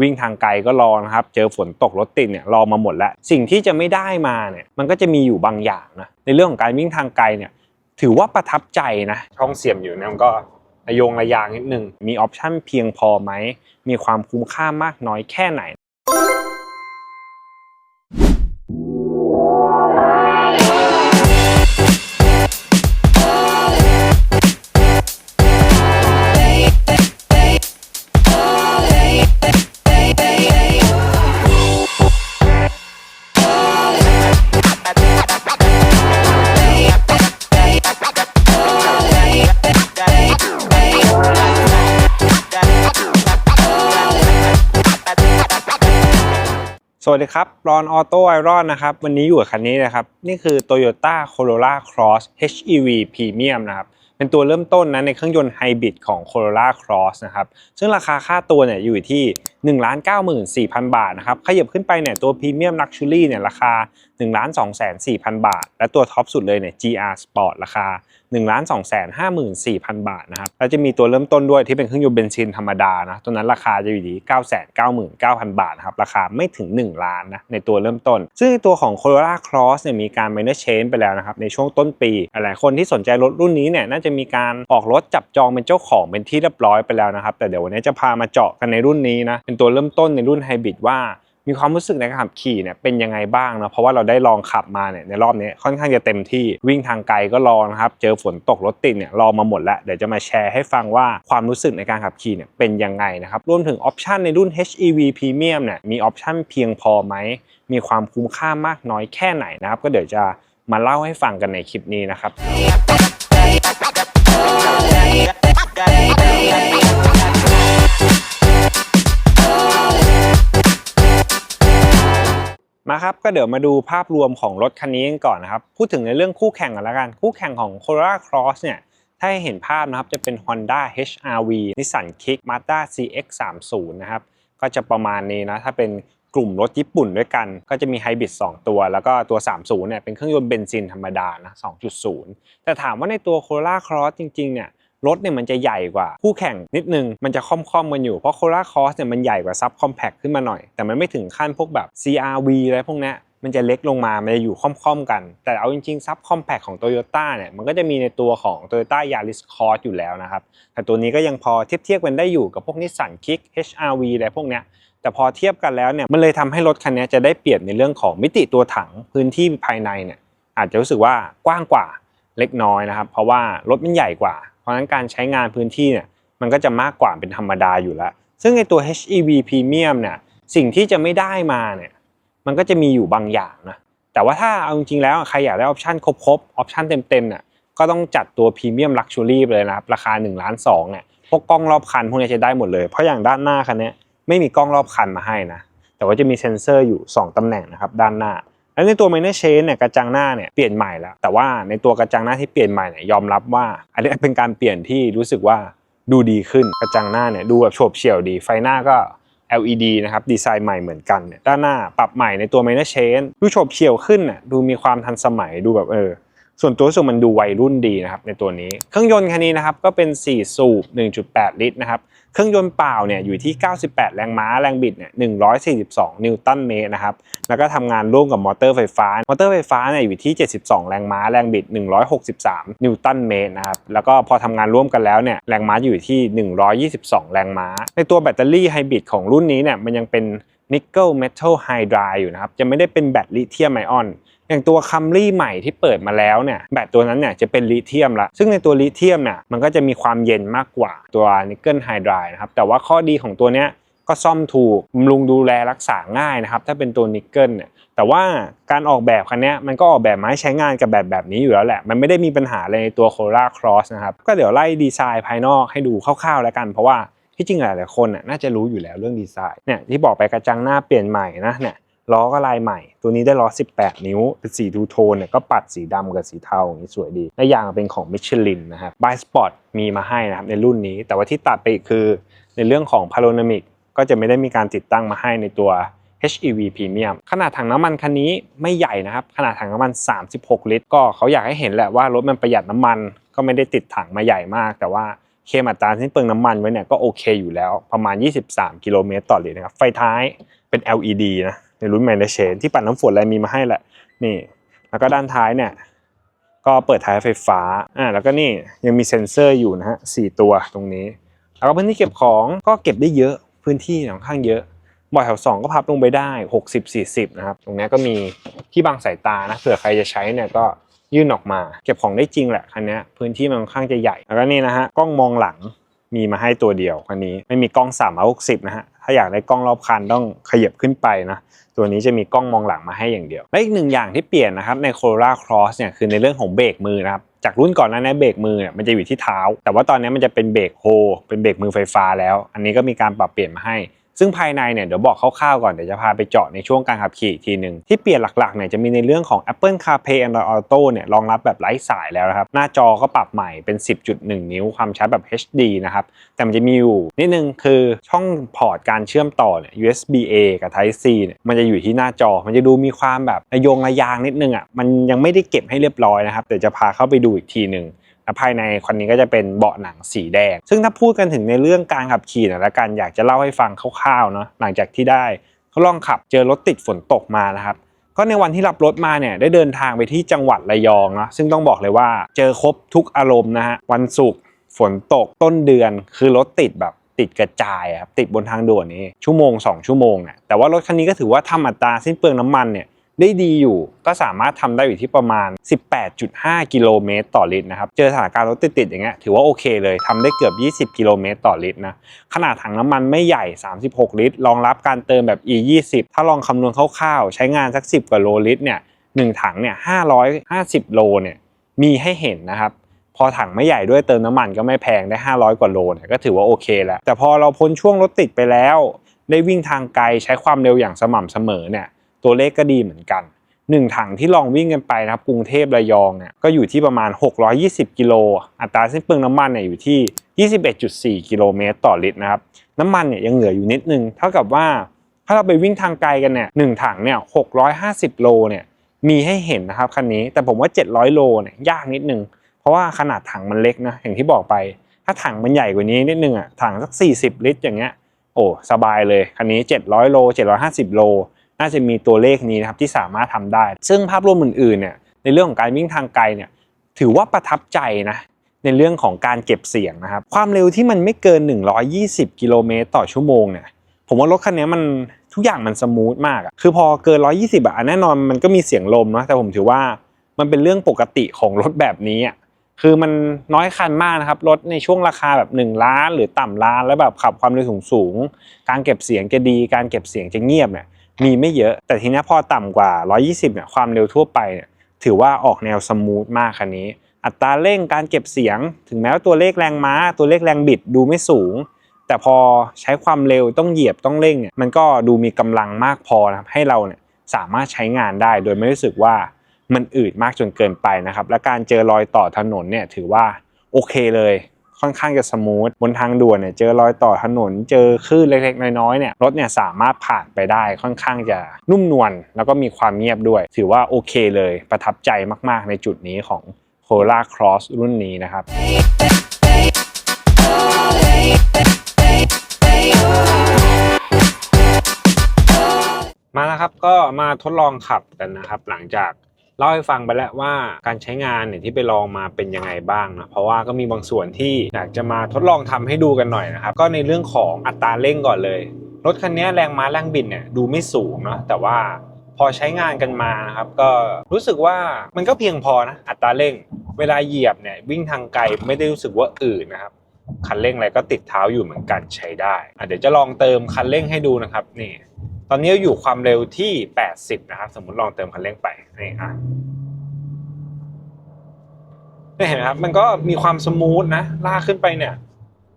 วิ่งทางไกลก็รอนะครับ เจอฝนตกรถติดเนี่ยรอมาหมดแล้ว สิ่งที่จะไม่ได้มาเนี่ยมันก็จะมีอยู่บางอย่างนะในเรื่องของการวิ่งทางไกลเนี่ยถือว่าประทับใจนะช่องเสียมอยู่เนี่ยมันก็ระโยงระยางนิดนึงมีออปชั่นเพียงพอไหมมีความคุ้มค่ามากน้อยแค่ไหน สวัสดีครับรอนออโต้ไอรอนนะครับ วันนี้อยู่กับคันนี้นะครับ นี่คือ Toyota Corolla Cross HEV Premium นะครับ เป็นตัวเริ่มต้นนะในเครื่องยนต์ไฮบริดของ Corolla Cross นะครับ ซึ่งราคาค่าตัวเนี่ยอยู่ที่1 9 4 0 0 0 บาทนะครับขยับขึ้นไปเนี่ยตัว Premium Luxury เนี่ยราคา 1 2 4 0 0 0 บาท และตัวท็อปสุดเลยเนี่ย GR Sport ราคา 1 2 5 4 0 0 0 บาทนะครับแล้วจะมีตัวเริ่มต้นด้วยที่เป็นเครื่องยนต์เบนซินธรรมดานะตัวนั้นราคาจะอยู่ที่ 9 9 9 0 0 0 บาทนะครับราคาไม่ถึง 1 ล้านนะในตัวเริ่มต้น ซึ่งตัวของ Corolla Cross เนี่ยมีการ minor change ไปแล้วนะครับในช่วงต้นปีหลายคนที่สนใจรถรุ่นนี้เนี่ยน่าจะมีการออกรถจับจองเป็นเจ้าของเป็นที่เรียบร้อยไปแล้วนะครับแต่เดี๋ยววันนี้จะพามาเจาะกันในรุ่นนี้นะเป็นตัวเริ่มต้นในรุ่นไฮบริดว่ามีความรู้สึกในการขับขี่เนี่ยเป็นยังไงบ้างนะเพราะว่าเราได้ลองขับมาเนี่ยในรอบนี้ค่อนข้างจะเต็มที่วิ่งทางไกลก็ลองนะครับ เจอฝนตกรถติดเนี่ยลองมาหมดแล้วเดี๋ยวจะมาแชร์ให้ฟังว่าความรู้สึกในการขับขี่เนี่ยเป็นยังไงนะครับรวมถึงออปชันในรุ่น HEV Premium เนี่ยมีออปชันเพียงพอไหมมีความคุ้มค่ามากน้อยแค่ไหนนะครับก็เดี๋ยวจะมาเล่าให้ฟังกันในคลิปนี้นะครับ มาครับก็เดี๋ยวมาดูภาพรวมของรถคันนี้กันก่อนนะครับ พูดถึงในเรื่องคู่แข่งกันแล้วกัน คู่แข่งของ Corolla Cross เนี่ยถ้าหเห็นภาพนะครับจะเป็น Honda HRV Nissan Kick Mazda CX-30 นะครับก็จะประมาณนี้นะถ้าเป็นกลุ่มรถญี่ปุ่นด้วยกัน ก็จะมีไฮบริด2ตัว แล้วก็ตัว 30เนี่ยเป็นเครื่องยนต์เบนซินธรรมดานะ2.0 แต่ถามว่าในตัว Corolla Cross จริงๆเนี่ย รถเนี่ยมันจะใหญ่กว่าคู่แข่งนิดนึง มันจะค่อมๆกันอยู่ เพราะ Corolla Cross เนี่ยมันใหญ่กว่าซับคอมแพคขึ้นมาหน่อย แต่มันไม่ถึงขั้นพวกแบบ CRV อะไรพวกนี้มันจะเล็กลงมา มันจะอยู่ค่อมๆกัน แต่เอาจริงๆซับคอมแพคของ Toyota เนี่ย มันก็จะมีในตัวของ Toyota Yaris Cross อยู่แล้วนะครับ แต่ตัวนี้ก็ยังพอเทียบเทียบกันได้อยู่กับพวก Nissan Kick HRV อะไรพวกเนี้ย แต่พอเทียบกันแล้วเนี่ย มันเลยทำให้รถคันนี้จะได้เปรียบในเรื่องของมิติตัวถังพื้นที่ภายในเนี่ย อาจจะรู้สึกว่ากว้างกว่าเล็กน้อยนะครับ เพราะว่ารถมันใหญ่กว่า ราะฉะนั้นการใช้งานพื้นที่เนี่ยมันก็จะมากกว่าเป็นธรรมดาอยู่แล้ว ซึ่งในตัว HEV Premium เนี่ยสิ่งที่จะไม่ได้มาเนี่ยมันก็จะมีอยู่บางอย่างนะแต่ว่าถ้าเอาจริงๆแล้วใครอยากได้ออปชันครบๆออปชันเต็มๆเนี่ยก็ต้องจัดตัว Premium Luxury ไปเลยนะครับ ราคา1ล้าน2เนี่ยพวกกล้องรอบคันพวกนี้จะได้หมดเลย เพราะอย่างด้านหน้าคันนี้ไม่มีกล้องรอบคันมาให้นะ แต่ว่าจะมีเซ็นเซอร์อยู่ 2ตำแหน่งนะครับด้านหน้า แล้วในตัว Minor Change เนี่ยกระจังหน้าเนี่ยเปลี่ยนใหม่แล้ว แต่ว่าในตัวกระจังหน้าที่เปลี่ยนใหม่เนี่ยยอมรับว่า อันนี้เป็นการเปลี่ยนที่รู้สึกว่าดูดีขึ้นกระจังหน้าเนี่ยดูแบบโฉบเฉี่ยวดี ไฟหน้าก็ LED นะครับดีไซน์ใหม่เหมือนกันเนี่ยด้านหน้าปรับใหม่ในตัว Minor Change ดูโฉบเฉี่ยวขึ้นน่ะดูมีความทันสมัยดูแบบเออ ส่วนตัวรู้สึกมันดูวัยรุ่นดีนะครับในตัวนี้ เครื่องยนต์คันนี้นะครับก็เป็น 4 สูบ 1.8 ลิตรนะครับ เครื่องยนต์เปล่าเนี่ยอยู่ที่ 98 แรงม้า แรงบิดเนี่ย 142 นิวตันเมตรนะครับ แล้วก็ทำงานร่วมกับมอเตอร์ไฟฟ้า มอเตอร์ไฟฟ้าเนี่ยอยู่ที่ 72 แรงม้า แรงบิด 163 นิวตันเมตรนะครับ แล้วก็พอทำงานร่วมกันแล้วเนี่ย แรงม้าอยู่ที่ 122 แรงม้า ในตัวแบตเตอรี่ไฮบริดของรุ่นนี้เนี่ยมันยังเป็น นิกเกิลเมทัลไฮดรายอยู่นะครับจะไม่ได้เป็นแบตลิเธียมไอออนอย่างตัวคัมรี่ใหม่ที่เปิดมาแล้วเนี่ยแบตตัวนั้นเนี่ยจะเป็นลิเธียมละซึ่งในตัวลิเธียมเนี่ยมันก็จะมีความเย็นมากกว่าตัวนิกเกิลไฮดรายนะครับแต่ว่าข้อดีของตัวเนี้ยก็ซ่อมถูกบำรุงดูแลรักษาง่ายนะครับถ้าเป็นตัวนิกเกิลเนี่ยแต่ว่าการออกแบบคันนี้มันก็ออกแบบมาให้ใช้งานกับแบบแบบนี้อยู่แล้วแหละ มันไม่ได้มีปัญหาอะไรในตัว Corolla Cross นะครับ ก็เดี๋ยวไล่ดีไซน์ภายนอกให้ดูคร่าวๆแล้วกัน เพราะว่า ที่จริงหลายๆคนน่ะน่าจะรู้อยู่แล้วเรื่องดีไซน์เนี่ยที่บอกไปกระจังหน้าเปลี่ยนใหม่นะเนี่ยล้อก็ลายใหม่ ตัวนี้ได้ล้อ 18 นิ้ว เป็นสีทูโทนเนี่ยก็ปัดสีดำกับสีเทาอย่างนี้สวยดี และยางเป็นของมิชลินนะครับบายสปอร์ตมีมาให้นะครับในรุ่นนี้ แต่ว่าที่ตัดไปคือในเรื่องของพาโ o นามิกก็จะไม่ได้มีการติดตั้งมาให้ในตัว HEV Premium ขนาดถังน้ำมันคันนี้ไม่ใหญ่นะครับ ขนาดถังน้ำมัน 36 ลิตร ก็เขาอยากให้เห็นแหละว่ารถมันประหยัดน้ำมัน ก็ไม่ได้ติดถังมาใหญ่มาก แต่ว่า เคมอัตราสิ้นเปลืองน้ำมันไว้เนี่ยก็โอเคอยู่แล้วประมาณ 23 กิโลเมตรต่อลิตรนะครับไฟท้ายเป็น LED นะในรุ่น m a n a g e ที่ปัดน้ำฝนอะไรมีมาให้แหละนี่ แล้วก็ด้านท้ายเนี่ยก็เปิดท้ายไฟฟ้าอ่าแล้วก็นี่ยังมีเซ็นเซอร์อยู่นะฮะสี่ตัวตรงนี้ แล้วก็พื้นที่เก็บของก็เก็บได้เยอะพื้นที่ค่อนข้างเยอะบาะแถวสองก็พับลงไปได้ 60 40 นะครับ ตรงนี้ก็มีที่บังสายตานะเผื่อใครจะใช้เนี่ยก็ ยื่นออกมา เก็บของได้จริงแหละคันนี้พื้นที่มันค่อนข้างจะใหญ่แล้วก็นี่นะฮะกล้องมองหลังมีมาให้ตัวเดียวคันนี้ไม่มีกล้อง360นะฮะถ้าอยากได้กล้องรอบคันต้องขยับขึ้นไปนะตัวนี้จะมีกล้องมองหลังมาให้อย่างเดียว และอีกหนึ่งอย่างที่เปลี่ยนนะครับใน Corolla Cross เนี่ยคือในเรื่องของเบรกมือนะครับจากรุ่นก่อนหน้านี้เบรกมือเนี่ยมันจะอยู่ที่เท้า แต่ว่าตอนนี้มันจะเป็นเบรกโฮเป็นเบรกมือไฟฟ้าแล้ว อันนี้ก็มีการปรับเปลี่ยนมาให้ ซึ่งภายในเนี่ยเดี๋ยวบอกคร่าวๆก่อนเดี๋ยวจะพาไปเจาะในช่วงการขับขี่อีกทีหนึ่งที่เปลี่ยนหลักๆเนี่ยจะมีในเรื่องของ Apple CarPlay Android Auto เนี่ยรองรับแบบไร้สายแล้วนะครับหน้าจอก็ปรับใหม่เป็น 10.1 นิ้วความชัดแบบ HD นะครับแต่มันจะมีอยู่นิดนึงคือช่องพอร์ตการเชื่อมต่อเนี่ย USB A กับ Type C เนี่ยมันจะอยู่ที่หน้าจอ มันจะดูมีความแบบระยงระยางนิดนึงอะมันยังไม่ได้เก็บให้เรียบร้อยนะครับเดี๋ยวจะพาเข้าไปดูอีกทีหนึ่ง ภายในคันนี้ก็จะเป็นเบาะหนังสีแดง ซึ่งถ้าพูดกันถึงในเรื่องการขับขี่นะละกันอยากจะเล่าให้ฟังคร่าวๆเนาะหลังจากที่ได้ทดลองขับเจอรถติดฝนตกมานะครับก็ในวันที่รับรถมาเนี่ยได้เดินทางไปที่จังหวัดระยองเนาะซึ่งต้องบอกเลยว่าเจอครบทุกอารมณ์นะฮะวันศุกร์ฝนตกต้นเดือนคือรถติดแบบติดกระจายครับติดบนทางด่วนนี้ชั่วโมง 2 ชั่วโมงเนี่ยแต่ว่ารถคันนี้ก็ถือว่าทำอัตราสิ้นเปลืองน้ำมันเนี่ย ได้ดีอยู่ ก็สามารถทำได้อยู่ที่ประมาณ 18.5 กิโลเมตรต่อลิตรนะครับ เจอสถานการณ์รถติดๆอย่างเงี้ยถือว่าโอเคเลยทำได้เกือบ 20 กิโลเมตรต่อลิตรนะ ขนาดถังน้ำมันไม่ใหญ่ 36 ลิตร รองรับการเติมแบบ E20 ถ้าลองคำนวณคร่าวๆ ใช้งานสัก 10 กว่าโลลิตรเนี่ยหนึ่งถังเนี่ย550 โลเนี่ยมีให้เห็นนะครับพอถังไม่ใหญ่ด้วยเติมน้ำมันก็ไม่แพงได้ 500 กว่าโลเนี่ยก็ถือว่าโอเคแล้ว แต่พอเราพ้นช่วงรถติดไปแล้ว ได้วิ่งทางไกลใช้ความเร็วอย่างสม่ำเสมอเนี่ย ตัวเลขก็ดีเหมือนกันหนึ่งถังที่ลองวิ่งกันไปนะครับกรุงเทพระยองเนี่ยก็อยู่ที่ประมาณ 620 กิโล อัตราสิ้นเปลืองน้ำมันเนี่ยอยู่ที่ 21.4 กิโลเมตรต่อลิตรนะครับน้ำมันเนี่ยยังเหลืออยู่นิดนึง เท่ากับว่าถ้าเราไปวิ่งทางไกลกันเนี่ยหนึ่งถังเนี่ย650 โลเนี่ยมีให้เห็นนะครับคันนี้แต่ผมว่า 700 โลเนี่ยยากนิดนึง เพราะว่าขนาดถังมันเล็กนะอย่างที่บอกไป ถ้าถังมันใหญ่กว่านี้นิดนึงอะถังสัก 40 ลิตรอย่างเงี้ยโอ้สบายเลยคันนี้ 700 โล 750 โล น่าจะมีตัวเลขนี้นะครับที่สามารถทำได้ ซึ่งภาพรวมอื่นๆเนี่ยในเรื่องของการวิ่งทางไกลเนี่ยถือว่าประทับใจนะในเรื่องของการเก็บเสียงนะครับ ความเร็วที่มันไม่เกิน 120 กิโลเมตรต่อชั่วโมงเนี่ยผมว่ารถคันนี้มันทุกอย่างมันสมูทมากคือพอเกิน 120อะแน่นอนมันก็มีเสียงลมนะแต่ผมถือว่ามันเป็นเรื่องปกติของรถแบบนี้อะคือมันน้อยคันมากนะครับรถในช่วงราคาแบบ 1 ล้าน หรือต่ำล้านแล้วแบบขับความเร็วสูงสูงการเก็บเสียงจะดี การเก็บเสียงจะเงียบเนี่ย มีไม่เยอะ แต่ทีนี้พอต่ำกว่า 120เนี่ยความเร็วทั่วไปเนี่ยถือว่าออกแนวสมูทมากคันนี้ อัตราเร่งการเก็บเสียง ถึงแม้ว่าตัวเลขแรงม้า ตัวเลขแรงบิดดูไม่สูง แต่พอใช้ความเร็วต้องเหยียบต้องเร่งเนี่ยมันก็ดูมีกำลังมากพอนะครับให้เราเนี่ยสามารถใช้งานได้โดยไม่รู้สึกว่ามันอืดมากจนเกินไปนะครับ และการเจอรอยต่อถนนเนี่ยถือว่าโอเคเลย ค่อนข้างจะสมูทบนทางด่วนเนี่ยเจอรอยต่อถนนเจอคลื่นเล็กๆ น้อยๆเนี่ยรถเนี่ยสามารถผ่านไปได้ค่อนข้างจะนุ่มนวลแล้วก็มีความเงียบด้วย ถือว่าโอเคเลยประทับใจมากๆในจุดนี้ของ Corolla Cross รุ่นนี้นะครับมาแล้วครับก็มาทดลองขับกันนะครับ หลังจาก เล่าให้ฟังไปแล้วว่าการใช้งานเนี่ยที่ไปลองมาเป็นยังไงบ้างนะเพราะว่าก็มีบางส่วนที่อยากจะมาทดลองทำให้ดูกันหน่อยนะครับก็ในเรื่องของอัตราเร่งก่อนเลย รถคันนี้แรงม้าแรงบิดเนี่ยดูไม่สูงเนาะแต่ว่าพอใช้งานกันมานะครับก็รู้สึกว่ามันก็เพียงพอนะอัตราเร่ง เวลาเหยียบเนี่ยวิ่งทางไกลไม่ได้รู้สึกว่าอืดนะครับคันเร่งอะไรก็ติดเท้าอยู่เหมือนกันใช้ได้เดี๋ยวจะลองเติมคันเร่งให้ดูนะครับนี่ ตอนนี้อยู่ความเร็วที่ 80 นะครับ สมมุติลองเติมคันเร่งไปนี่อะนี่เห็นไหมครับ มันก็มีความสมูทนะ ลากขึ้นไปเนี่ย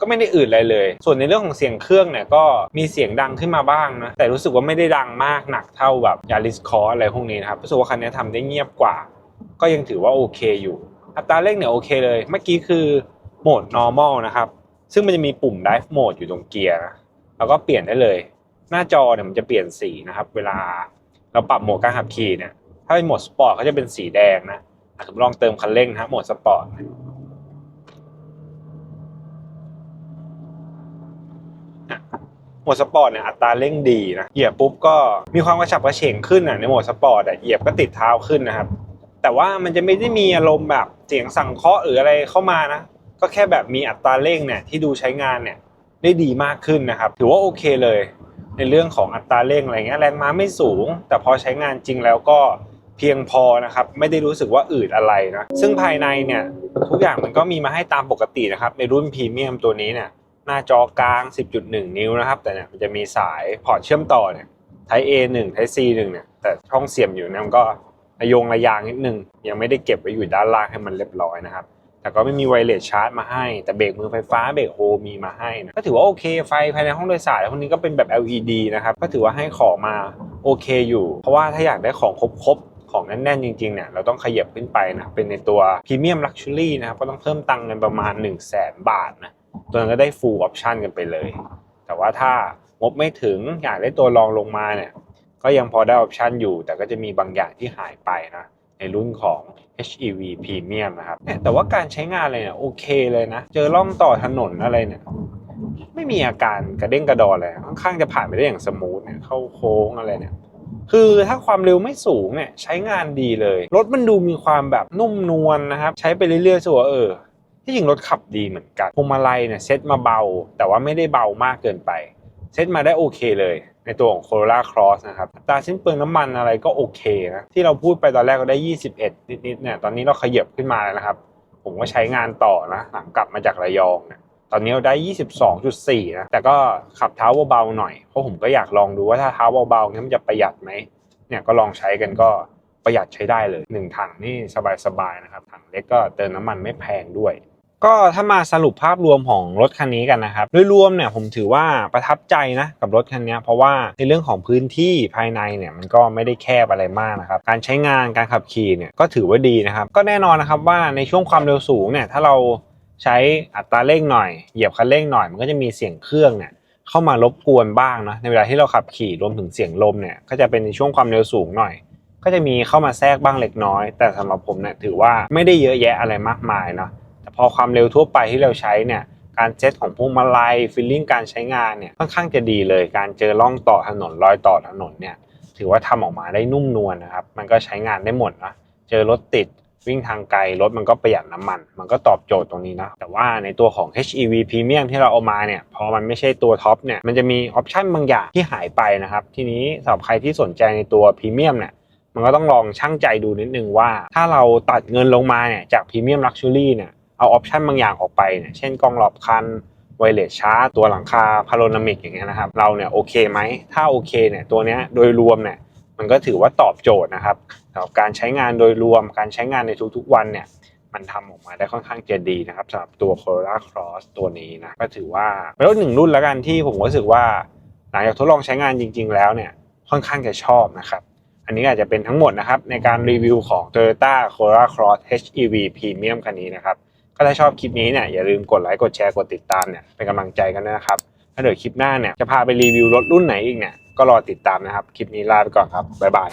ก็ไม่ได้อื่นอะไรเลย ส่วนในเรื่องของเสียงเครื่องเนี่ยก็มีเสียงดังขึ้นมาบ้างนะ แต่รู้สึกว่าไม่ได้ดังมากหนักเท่าแบบยาริสคออะไรพวกนี้นะครับ รู้สึกว่าคันนี้ทำได้เงียบกว่า ก็ยังถือว่าโอเคอยู่ อัตราเร่งเนี่ยโอเคเลย เมื่อกี้คือโหมด normal นะครับ ซึ่งมันจะมีปุ่ม drive mode อยู่ตรงเกียร์นะแล้วก็เปลี่ยนได้เลย หน้าจอเนี่ยมันจะเปลี่ยนสีนะครับ เวลาเราปรับโหมดการขับขี่เนี่ย ถ้าเป็นโหมดสปอร์ตเขาจะเป็นสีแดงนะผมลองเติมคันเร่งนะโหมดสปอร์ตโหมดสปอร์ตเนี่ยอัตราเร่งดีนะเหยียบปุ๊บก็มีความกระฉับกระเฉงขึ้นนะในโหมดสปอร์ตอะเหยียบก็ติดเท้าขึ้นนะครับ แต่ว่ามันจะไม่ได้มีอารมณ์แบบเสียงสั่งเคาะหรืออะไรเข้ามานะ ก็แค่แบบมีอัตราเร่งเนี่ยที่ดูใช้งานเนี่ยได้ดีมากขึ้นนะครับ ถือว่าโอเคเลย ในเรื่องของอัตราเร่งอะไรเงี้ยแรงม้าไม่สูง แต่พอใช้งานจริงแล้วก็เพียงพอนะครับไม่ได้รู้สึกว่าอืดอะไรนะซึ่งภายในเนี่ยทุกอย่างมันก็มีมาให้ตามปกตินะครับในรุ่นพรีเมียมตัวนี้เนี่ยหน้าจอกลาง 10.1 นิ้วนะครับ แต่เนี่ยมันจะมีสายพอร์ตเชื่อมต่อเนี่ย Type A 1 Type C 1เนี่ยแต่ช่องเสียบอยู่เนี่ยมันก็ระยงระยางนิดนึงยังไม่ได้เก็บไว้อยู่ด้านล่างให้มันเรียบร้อยนะครับ แต่ก็ไม่มีไวเลสชาร์จมาให้ แต่เบรกมือไฟฟ้าเบรกโฮมีมาให้นะก็ถือว่าโอเคไฟภายในห้องโดยสารพวกนี้ก็เป็นแบบ LED นะครับ ก็ถือว่าให้ของมาโอเคอยู่ เพราะว่าถ้าอยากได้ของครบๆของแน่นๆจริงๆเนี่ยเราต้องขยับขึ้นไปนะเป็นในตัวพรีเมียมลักชัวรี่นะครับก็ต้องเพิ่มตังค์กันประมาณ 1 0 0 0 0แสนบาทนะตัวนั้นก็ได้ฟูลออปชันกันไปเลย แต่ว่าถ้างบไม่ถึงอยากได้ตัวรองลงมาเนี่ยก็ยังพอได้ออปชันอยู่ แต่ก็จะมีบางอย่างที่หายไปนะ ในรุ่นของ HEV Premium นะครับแต่ว่าการใช้งานเลยเนี่ยโอเคเลยนะ เจอร่องต่อถนนอะไรเนี่ยไม่มีอาการกระเด้งกระดอนเลยค่อนข้างจะผ่านไปได้อย่างสมูทเนี่ยเข้าโค้งอะไรเนี่ยคือถ้าความเร็วไม่สูงเนี่ยใช้งานดีเลย รถมันดูมีความแบบนุ่มนวลนะครับ ใช้ไปเรื่อยๆสัวเออที่จริงรถขับดีเหมือนกันพวงมาลัยเนี่ยเซ็ตมาเบา แต่ว่าไม่ได้เบามากเกินไป เซ็ตมาได้โอเคเลย ในตัวของ Corolla Cross นะครับตาสิ้นเปลืองน้ำมันอะไรก็โอเคนะที่เราพูดไปตอนแรกก็ได้ 21 นิดๆเนี่ยตอนนี้เราขยับขึ้นมาแล้วนะครับ ผมก็ใช้งานต่อนะหลังกลับมาจากระยองเนี่ยตอนนี้เราได้ 22.4 นะ แต่ก็ขับเท้าเบาๆหน่อย เพราะผมก็อยากลองดูว่าถ้าเท้าเบาๆเนี่ยมันจะประหยัดไหม เนี่ยก็ลองใช้กันก็ประหยัดใช้ได้เลย 1 ถังนี่สบายๆนะครับ ถังเล็กก็เติมน้ำมันไม่แพงด้วย ก็ถ้ามาสรุปภาพรวมของรถคันนี้กันนะครับโดยรวมเนี่ยผมถือว่าประทับใจนะกับรถคันนี้เพราะว่าในเรื่องของพื้นที่ภายในเนี่ยมันก็ไม่ได้แคบอะไรมากนะครับการใช้งานการขับขี่เนี่ยก็ถือว่าดีนะครับ ก็แน่นอนนะครับว่าในช่วงความเร็วสูงเนี่ยถ้าเราใช้อัตราเร่งหน่อยเหยียบคันเร่งหน่อยมันก็จะมีเสียงเครื่องเนี่ยเข้ามารบกวนบ้างนะในเวลาที่เราขับขี่รวมถึงเสียงลมเนี่ยก็จะเป็นในช่วงความเร็วสูงหน่อย ก็จะมีเข้ามาแทรกบ้างเล็กน้อย แต่สำหรับผมเนี่ยถือว่าไม่ได้เยอะแยะอะไรมากมายเนาะ พอความเร็วทั่วไปที่เราใช้เนี่ยการเซตของพวงมาลัยฟีลลิ่งการใช้งานเนี่ยค่อนข้างจะดีเลย การเจอร่องต่อถนนรอยต่อถนนเนี่ยถือว่าทำออกมาได้นุ่มนวลนะครับ มันก็ใช้งานได้หมดนะเจอรถติดวิ่งทางไกลรถมันก็ประหยัดน้ำมัน มันก็ตอบโจทย์ตรงนี้นะ แต่ว่าในตัวของ HEV Premium ที่เราเอามาเนี่ย พอมันไม่ใช่ตัวท็อปเนี่ย มันจะมีออปชันบางอย่างที่หายไปนะครับ ทีนี้สำหรับใครที่สนใจในตัวพรีเมียมเนี่ย มันก็ต้องลองช่างใจดูนิดนึงว่า ถ้าเราตัดเงินลงมาเนี่ยจากพรีเมียมลักชัวรี่เนี่ย เอาออปชันบางอย่างออกไปเนี่ยเช่นกล้องรอบคันไวเลสชาร์จตัวหลังคาพาโรนามิกอย่างเงี้ยนะครับ เราเนี่ยโอเคไหม ถ้าโอเคเนี่ยตัวเนี้ยโดยรวมเนี่ยมันก็ถือว่าตอบโจทย์นะครับสำหรับการใช้งานโดยรวมการใช้งานในทุกๆวันเนี่ยมันทำออกมาได้ค่อนข้างจะดีนะครับสำหรับตัว Corolla Cross ตัวนี้นะก็ถือว่าเป็นรถหนึ่งรุ่นแล้วกันที่ผมรู้สึกว่า หลังจากทดลองใช้งานจริง ๆ แล้วเนี่ยค่อนข้างจะชอบนะครับอันนี้อาจจะเป็นทั้งหมดนะครับในการรีวิวของ Toyota Corolla Cross HEV Premium คันนี้นะครับ ก็ถ้าชอบคลิปนี้เนี่ยอย่าลืมกดไลค์กดแชร์กดติดตามเนี่ยเป็นกำลังใจกันด้วยนะครับถ้าเดี๋ยวคลิปหน้าเนี่ยจะพาไปรีวิวรถรุ่นไหนอีกเนี่ยก็รอติดตามนะครับ คลิปนี้ลาไปก่อนครับบ๊ายบาย